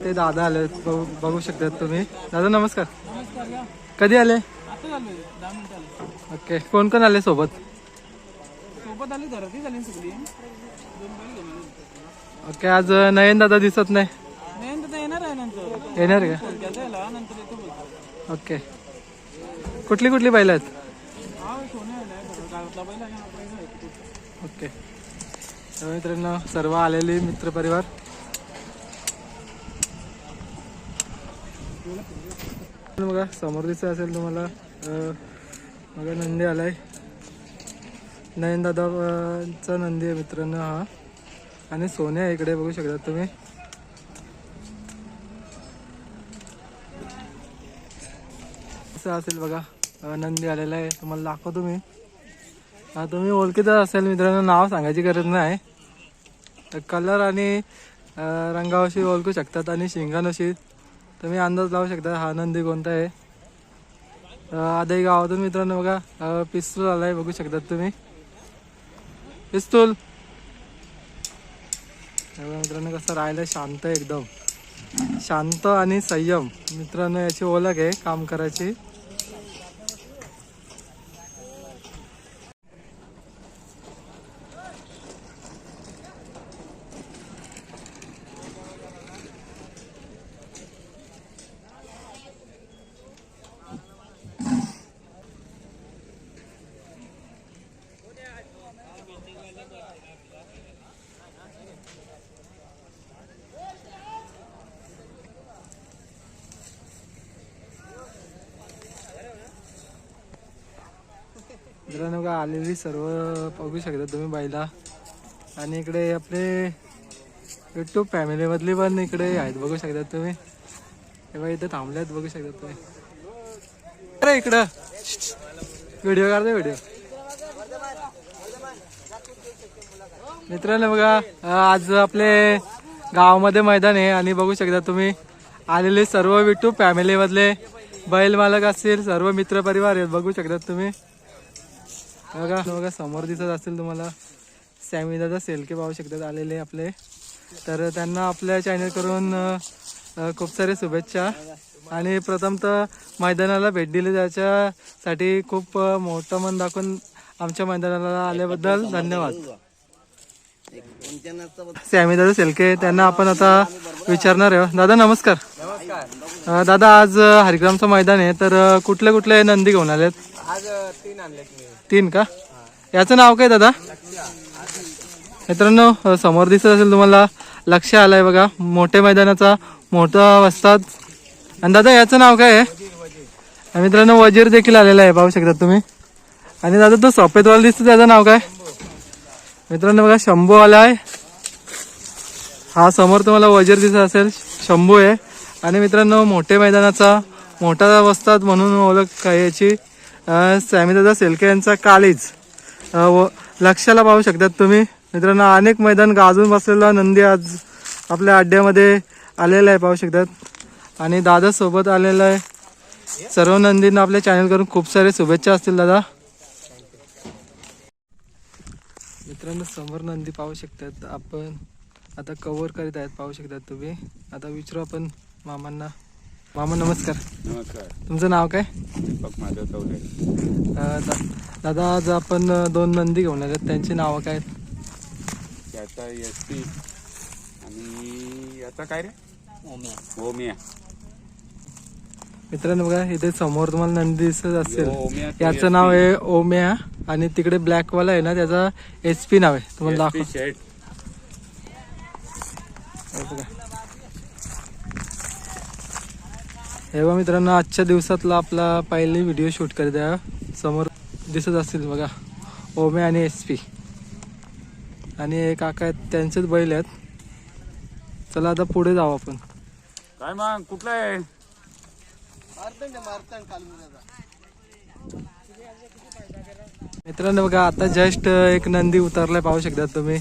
ते दादा आले बघू शकतात तुम्ही. दादा नमस्कार. कधी आले? ओके. कोण कोण आले सोबत? सोबत आली. ओके. आज नयन दादा दिसत नाही. येणार आहे नंतर. येणार का? ओके. कुठली कुठली बैल आहेत. ओके. तर मित्रांनो सर्व आलेले मित्रपरिवार. बघा समोर दिसत असेल तुम्हाला बघा नंदी आलाय. नयन दादाचा नंदी आहे मित्रांनो हा. आणि सोन्या आहे इकडे बघू शकता तुम्ही. असं असेल बघा नंदी आलेला आहे. तुम्हाला दाखवतो मी. हा तुम्ही ओळखीचा असेल मित्रांनो नाव सांगायची गरज नाही. कलर आणि रंगावशी ओळखू शकतात आणि शिंगानशी तुम्ही अंदाज लावू शकता हा नंदी कोणता आहे. अं, गावातून मित्रांनो बघा पिस्तूल आलाय बघू शकतात तुम्ही. पिस्तूल. मित्रांनो कसं राहिलं शांत एकदम. शांत आणि संयम. मित्रांनो याची ओळख आहे काम करायची. मित्रांनो का आलेली सर्व बघू शकता तुम्ही बाईला. आणि इकडे आपले युट्यूब फॅमिलीमधली पण इकडे आहेत बघू शकता तुम्ही. तेव्हा थांबले थांबल्यात बघू शकता तुम्ही. अरे इकडं. व्हिडिओ काढतो व्हिडिओ मित्रांनो बघा आज आपले गावामध्ये मैदान आहे आणि बघू शकता तुम्ही आलेले सर्व विट्टू फॅमिलीमधले बैल मालक असतील सर्व मित्र परिवार आहेत बघू शकता तुम्ही. बघा बघा समोर दिसत असेल तुम्हाला. सॅमी दादा सेलके पाहू शकतात आलेले आपले. तर त्यांना आपल्या चॅनल करून खूप सारे शुभेच्छा. आणि प्रथमतः मैदानाला भेट दिली त्याच्यासाठी खूप मोठं मन दाखवून आमच्या मैदानाला आल्याबद्दल धन्यवाद. सॅमी दादा सेलके त्यांना आपण आता विचारणार आहे. दादा नमस्कार. दादा आज हरिक्रामचं हरिग्रामचं मैदान आहे तर कुठले कुठले नंदी घेऊन आलेत? आज तीन आणलेत तीन का? याचं नाव काय दादा? मित्रांनो समोर दिसत असेल तुम्हाला लक्ष आलंय बघा मोठ्या मैदानाचा मोठा वस्ताद. आणि दादा याचं नाव काय आहे? मित्रांनो वजीर देखील आलेला आहे पाहू शकता तुम्ही. आणि दादा तो सफेदवाला दिसतो त्याचं नाव काय? मित्रांनो बघा शंभू आला आहे हा समोर तुम्हाला वजीर दिसत असेल शंभू आहे. आणि मित्रांनो मोठ्या मैदानाचा मोठा वस्ताद म्हणून ओळख याची. अं, दादा सेलके यांचा कालीज व लक्षाला पाहू शकतात तुम्ही. मित्रांनो अनेक मैदान गाजून बसलेला नंदी आज आपल्या अड्ड्यामध्ये आलेला आहे पाहू शकतात. आणि दादा सोबत आलेला आहे. सर्व नंदींना आपल्या चॅनल करून खूप सारे शुभेच्छा असतील दादा. मित्रांनो समोर नंदी पाहू शकतात. आपण आता कवर करीत आहेत पाहू शकतात तुम्ही. आता विचारू आपण मामांना. मामा नमस्कार. नमस्कार. तुमचं नाव काय? दीपक माधव चौधरी. अं, दा- दादा आज आपण दोन नंदी घेऊन आलेत. त्यांची नावं काय? आहेत? याचा एस पी आणि याचा काय रे? ओम्या. ओमिया. मित्रांनो बघा इथे समोर तुम्हाला नंदी दिसत असेल. ओमिया तो याचं नाव आहे ओम्या. आणि तिकडे ब्लॅक वाला आहे ना त्याचा एच पी नाव आहे. तुम्हाला दाखव. शेट हे बघा हे बघा मित्रांनो आजच्या दिवसातला आपला पहिली व्हिडिओ शूट करत आहे. समोर दिसत असतील बघा ओमे आणि एस पी आणि काका आहेत त्यांचेच बैल आहेत. चला आता पुढे जाऊ आपण. काय मग कुठला आहे? मित्रांनो बघा आता जस्ट एक नंदी उतरलाय पाहू शकता तुम्ही.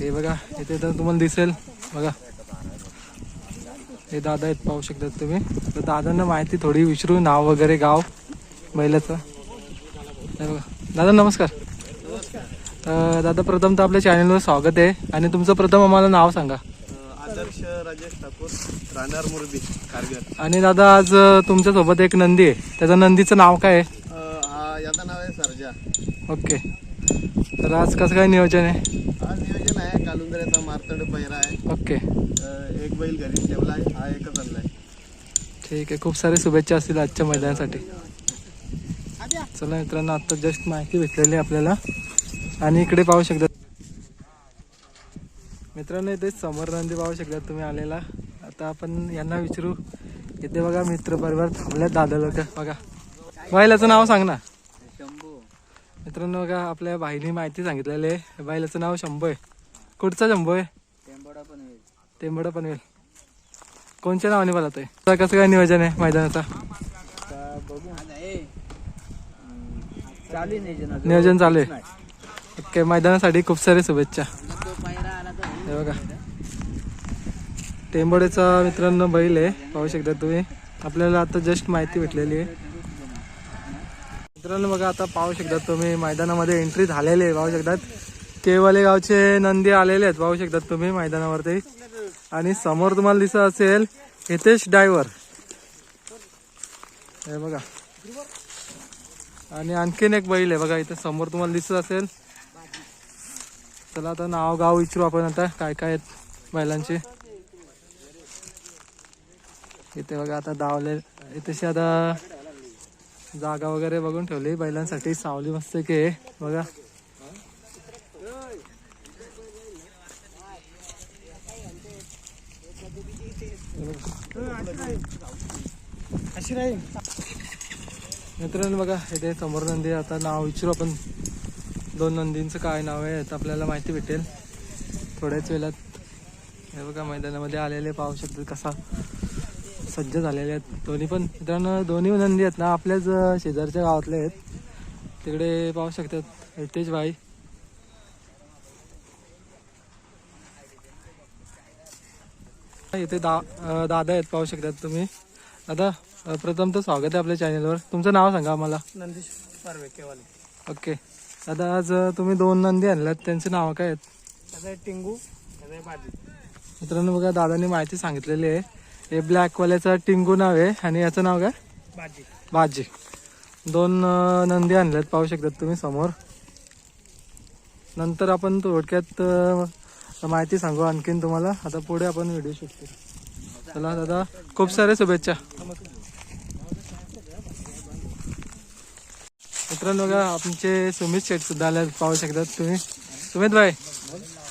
हे बघा इथे तर तुम्हाला दिसेल. बघा. हे दादा आहेत पाहू शकतात तुम्ही. तर दादांना माहिती थोडी विचारू नाव वगैरे गाव बैलाचं. बघा. दादा नमस्कार. दादा प्रथम तर आपल्या चॅनलवर स्वागत आहे. आणि तुमचं प्रथम आम्हाला नाव सांगा. आदर्श राजेश ठाकूर राहणार मुरबी कारगर आणि दादा आज तुमच्यासोबत एक नंदी आहे. त्याच्या नंदीचं नाव काय आहे? याचं नाव आहे सरजा. ओके. तर आज कसं काय नियोजन आहे? आज नियोजन आहे कालुंदऱ्याचा मारतड पैरा आहे. ओके. अं, एक बैल घरी ठेवला आहे हा एकच आणलाय. ठीक आहे खूप सारे शुभेच्छा असतील आजच्या मैदानासाठी. चला मित्रांनो आता जस्ट माहिती भेटलेली आहे आपल्याला. आणि इकडे पाहू शकता मित्रांनो इथे समोर नंदी पाहू शकता तुम्ही आलेला. आता आपण यांना विचारू. इथे बघा मित्र परिवार थांबल्यात दादा लोक बघा. बैलाचं नाव सांग ना. मित्रांनो बघा आपल्या बाईने माहिती सांगितलेली आहे. बैलाचं नाव शंभू आहे कुठचा शंभू आहे टेंबडा पनवेल कोणत्या नावाने बोलत आहे कसं काय नियोजन आहे मैदानाचा. नियोजन चालू आहे. ओके मैदानासाठी खूप सारे शुभेच्छा. हे बघा. टेंबोडेचा मित्रांनो बैल आहे. पाहू शकता तुम्ही. आपल्याला आता जस्ट माहिती भेटलेली आहे. मित्रांनो बघा आता पाहू शकता तुम्ही मैदानामध्ये एंट्री झालेली आहे पाहू शकतात. केवले गावचे नंदी आलेले आहेत पाहू शकतात तुम्ही मैदानावरती. आणि समोर तुम्हाला दिसत असेल हितेश डायव्हर. हे बघा. आणि आणखीन एक बैल आहे बघा इथे समोर तुम्हाला दिसत असेल. चला आता नाव गाव विचारू आपण आता काय काय आहेत बैलांचे. इथे बघा आता धावले इथेशी आता जागा वगैरे बघून ठेवली बैलांसाठी. सावली मस्त की अशी बघा. मित्रांनो बघा इथे समोर नंदी आता नाव विचारू आपण. दोन नंदींचं काय नाव आहे यात आपल्याला माहिती भेटेल. थोड्याच वेळात. हे बघा मैदानामध्ये आलेले पाहू शकतात कसा सज्ज झालेले आहेत. दोन्ही पण मित्रांनो दोन्ही नंदी आहेत ना आपल्याच शेजारच्या गावातले आहेत. तिकडे पाहू शकतात हितेश भाई. इथे दा दादा आहेत पाहू शकतात तुम्ही. दादा प्रथम तर स्वागत आहे आपल्या चॅनलवर. तुमचं नाव सांगा मला नंदीश पारवे केवाले ओके. दादा आज तुम्ही दोन नंदी आणल्यात. त्यांचे नाव काय आहेत? टिंगू मित्रांनो बघा दादांनी माहिती सांगितलेली आहे. हे ब्लॅकवाल्याचं टिंगू नाव आहे. आणि याचं नाव काय? बाजी. बाजी. दोन नंदी आणल्यात पाहू शकतात तुम्ही समोर. नंतर आपण थोडक्यात माहिती सांगू आणखीन तुम्हाला. आता पुढे आपण व्हिडिओ शूट करू. चला दादा खूप सारे शुभेच्छा. मित्रांनो बघा आमचे सुमित शेठ सुद्धा आले पाहू शकतात तुम्ही. सुमित भाई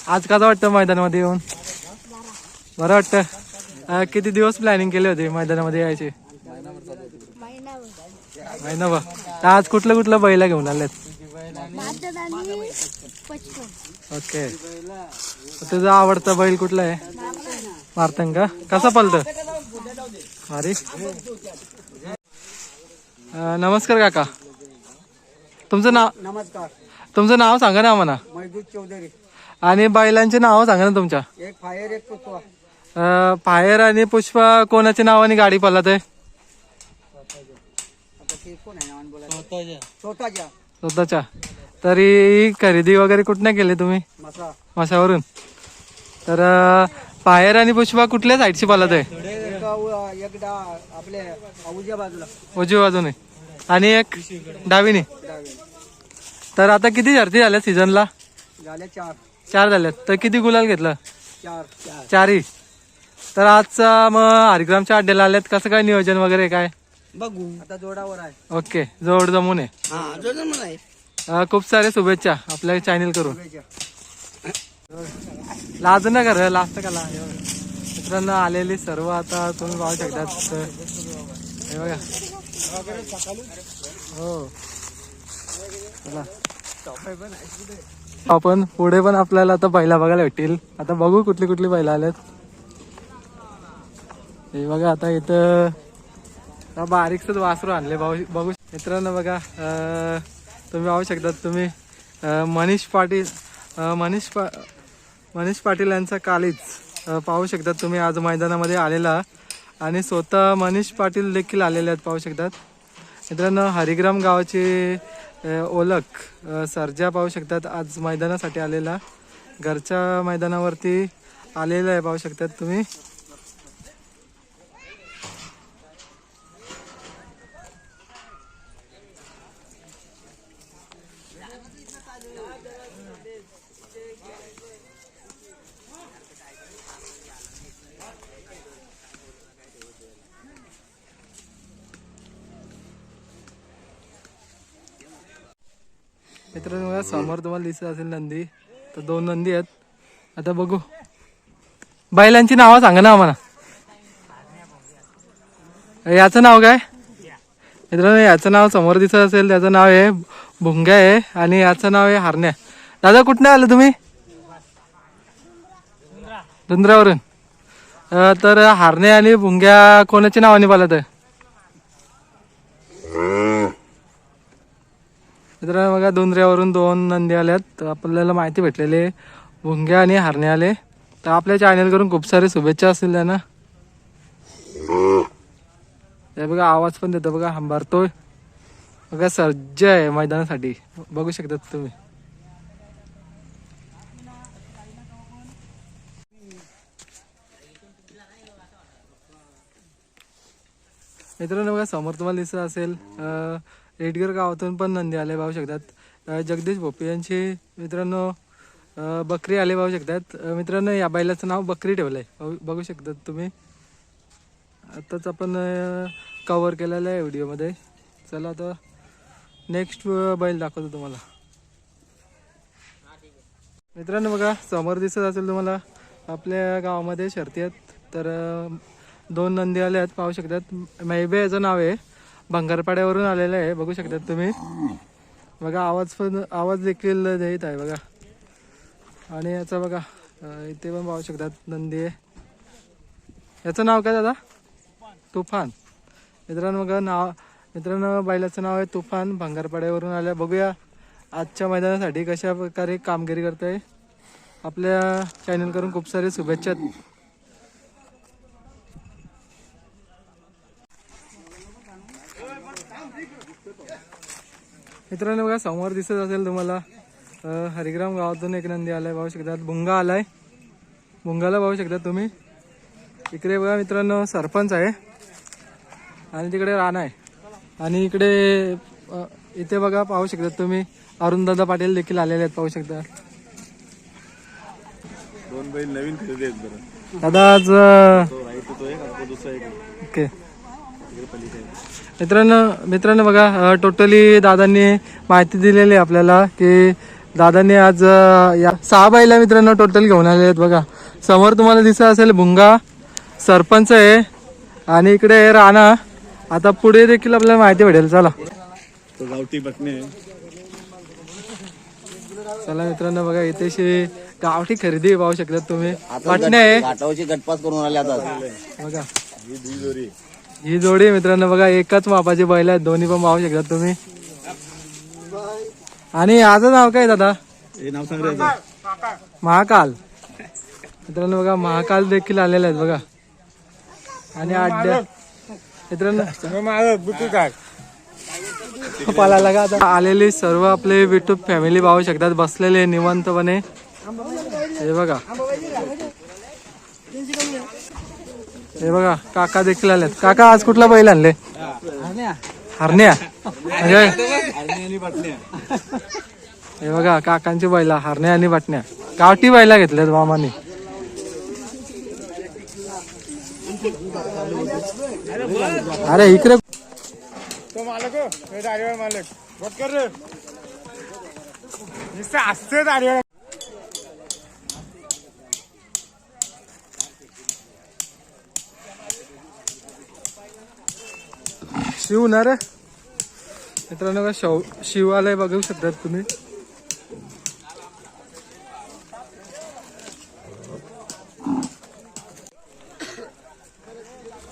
आज कसं वाटतं मैदानामध्ये येऊन? बरं वाटतं? अं, किती दिवस प्लॅनिंग केले होते मैदानामध्ये यायचे? महिनाभर. तर आज कुठलं कुठलं बैला घेऊन आलेत? भारतात आणि पचपन ओके तुझा आवडता बैल कुठला आहे? मारतंग. का कसा पलत अरे नमस्कार काका. तुमचं नाव? नमस्कार. तुमचं नाव सांगा ना आम्हाला. चौधरी. आणि बैलांचे नाव सांगा ना तुमच्या. एक फायर एक फायर आणि पुष्पा कोणाच्या नावाने गाडी पळत आहे स्वतःच्या. तरी खरेदी वगैरे कुठनं केली तुम्ही? मसा. माशावरून तर फायर आणि पुष्पा कुठल्या साईडची पळत आहे उजव्या बाजूने. आणि एक डावीने. डावी. तर आता किती शर्ती झाल्या सीझनला झाल्या चार. चार झाल्यात. तर किती गुलाल घेतलं? चार चार. चारही. तर आजचा मग हरिग्रामच्या अड्ड्याला आल्यात. कसं काय नियोजन वगैरे काय? बघू. आता जोडावर आहे. ओके जवळ जमून आहे. हा जोड आहे. अं, खूप सारे शुभेच्छा आपल्या चॅनल करून. लाज ना कर लास्ट का ला मित्रांनो आलेली सर्व आता तुम्ही पाहू शकतात तर हे बघा. हो. चला. आपण पुढे पण आपल्याला आता बैला बघायला भेटतील. आता बघू कुठली कुठली बैला आल्यात. हे बघा आता इथं बारीकसंच वासरू आणले भाऊ बघू मित्रांनो बघा तुम्ही पाहू शकतात तुम्ही मनीष पाटील मनीष पा मनीष पाटील यांचा कालीच पाहू शकतात तुम्ही आज मैदानामध्ये आलेला. आणि स्वतः मनीष पाटील देखील आलेले आहेत पाहू शकतात मित्रांनो हरिग्राम गावाची ओळख सर्जा पाहू शकतात आज मैदानासाठी आलेला. घरच्या मैदानावरती आलेला आहे पाहू शकतात तुम्ही. मित्रांनो बघा समोर तुम्हाला दिसत असेल नंदी. तर दोन नंदी आहेत. आता बघू. बैलांची नावं सांगा ना आम्हाला. याचं नाव काय? मित्रांनो याचं नाव समोर दिसत असेल. त्याचं नाव आहे भुंग्या आहे आणि याचं नाव आहे हारण्या. दादा कुठनं आलं तुम्ही? धुंद्रावरून तर हारण्या आणि भुंग्या कोणाच्या नावाने पालत आहे मित्रांनो बघा डोंगऱ्यावरून दोन नंदी आल्यात. आपल्याला माहिती भेटलेले भुंग्या आणि हारणे आले. तर आपल्या चॅनलकडून खूप सारे शुभेच्छा असतील त्यांना. ते बघा आवाज पण देतो बघा हंबारतोय. बघा सज्ज आहे मैदानासाठी. बघू शकतात तुम्ही. मित्रांनो बघा समोर तुम्हाला दिसत असेल रेडगर गावातून पण नंदी आले पाहू शकतात. जगदीश भोपे यांचे मित्रांनो बकरी आले पाहू शकतात. मित्रांनो या बैलाचं नाव बकरी ठेवलं बघू- बघू शकतात तुम्ही. आत्ताच आपण कवर केलेलं आहे व्हिडिओमध्ये. चला आता नेक्स्ट बैल दाखवतो तुम्हाला. मित्रांनो बघा समोर दिसत असेल तुम्हाला आपल्या गावामध्ये शर्ती आहेत. तर दोन नंदी आल्या आहेत पाहू शकतात. मैबे याचं नाव आहे. भंगारपाड्यावरून आलेलं आहे. बघू शकतात तुम्ही. बघा आवाज पण आवाज देखील देत आहे बघा. आणि याचा बघा इथे पण पाहू शकतात नंदी. आहे याचं नाव काय दादा? तुफान. मित्रांनो बघा नाव मित्रांनो बैलाचं नाव आहे तुफान. भंगारपाड्यावरून आल्या. बघूया आजच्या मैदानासाठी कशा प्रकारे कामगिरी करताय. आपल्या चॅनलकडून खूप सारे शुभेच्छा. मित्रांनो बघा समोर दिसत असेल तुम्हाला हरिग्राम गावातून एक नंदी आलाय. पाहू शकतात भुंगा आलाय. भुंगाला पाहू शकता तुम्ही. इकडे बघा मित्रांनो सरपंच आहे. आणि तिकडे राणा आहे. आणि इकडे इथे बघा पाहू शकता तुम्ही अरुणदादा पाटील देखील आलेले आहेत पाहू शकता. दोन बैल नवीन खरेदी आहेत बरं. दादा आज. ओके. मित्रांनो मित्रांनो बघा टोटली दादांनी माहिती दिलेली आहे आपल्याला की दादांनी आज या सहा बाईला मित्रांनो टोटल घेऊन आले आहेत बघा. समोर तुम्हाला दिसत असेल भुंगा सरपंच आहे आणि इकडे आहे राणा. आता पुढे देखील आपल्याला माहिती भेटेल. चला. तो गावठी बटणे चला मित्रांनो बघा इथेशी गावठी खरेदी पाहू शकतात तुम्ही. वाटणे आहे. गटपास करून आले आता. बघा. ही जोडी मित्रांनो बघा एकाच मापाची बैल आहेत दोन्ही पण पाहू शकतात तुम्ही. आणि याचं नाव काय दादा? नाव सांग. महाकाल. मित्रांनो बघा महाकाल देखील आलेले आहेत बघा. आणि आड्या मित्रांनो पाला का? आता आलेली सर्व आपले युट्यूब फॅमिली पाहू शकतात बसलेले निवांतपणे. हे बघा. हे बघा काका देखील आलेत. काका आज कुठला बैल आणले? हरण्या. म्हणजे? हे बघा काकांची बैला हरण्या आणि बटण्या. गावठी बैला घेतल्यात मामाने. अरे इकडे तो मालक हो हे मालक. बघ कर रे. नुसतं असते दाढीवर शिव होणार मित्रांनो का शव शिवालय बघू शकतात तुम्ही.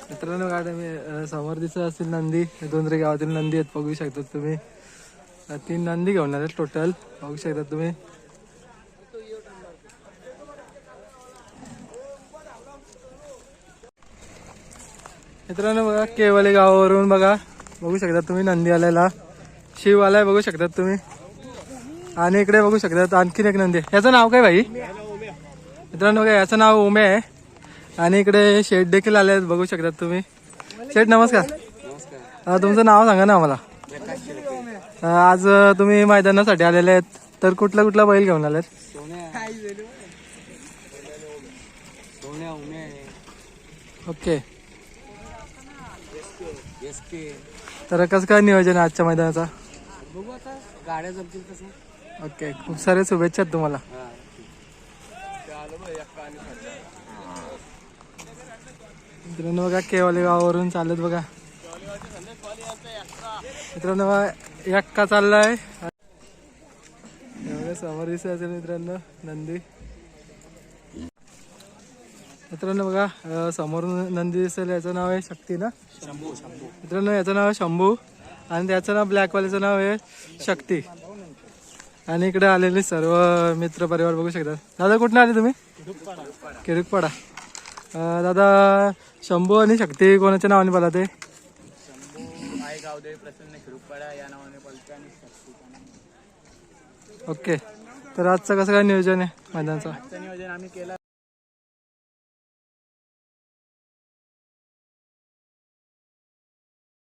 मित्रांनो काय मी समोर दिसत असतील नंदी. दोनरे गावातील नंदी आहेत बघू शकतात तुम्ही. तीन नंदी घेऊन आले टोटल बघू शकतात तुम्ही. मित्रांनो बघा केवले गावावरून बघा. बघू शकता तुम्ही नंदी आलेला शिव आलाय बघू शकतात तुम्ही. आणि इकडे बघू शकतात आणखीन एक नंदी. याचं नाव काय भाई? मित्रांनो बघा याचं नाव उमे आहे. आणि इकडे शेठ देखील आले आहेत बघू शकतात तुम्ही. शेठ नमस्कार. तुमचं नाव सांगा ना आम्हाला. आज तुम्ही मैदानासाठी आलेले आहेत. तर कुठला कुठला बैल घेऊन आलेत? ओके. तर कसं काय नियोजन आहे आजच्या मैदानाचा? बघू आता गाड्या जमतील तसं. ओके खूप सारे शुभेच्छा तुम्हाला. मित्रांनो बघा केवाले गावावरून चालत बघा. मित्रांनो एक्का चाललाय. एवढं समोर दिसत असेल मित्रांनो नंदी. मित्रांनो बघा अं, समोर नंदी दिसेल याचं नाव आहे शक्ती ना? मित्रांनो याचं नाव आहे शंभू. आणि त्याचं नाव ब्लॅकवाल्याचं नाव आहे शक्ती. आणि इकडे आलेले सर्व मित्र परिवार बघू शकतात दादा कुठून आले तुम्ही? किडकपाडा. दादा शंभू आणि शक्ती कोणाच्या नावाने बोला ते ओके. तर आजचं कसं काय नियोजन आहे मैदानचं? नियोजन आम्ही केलं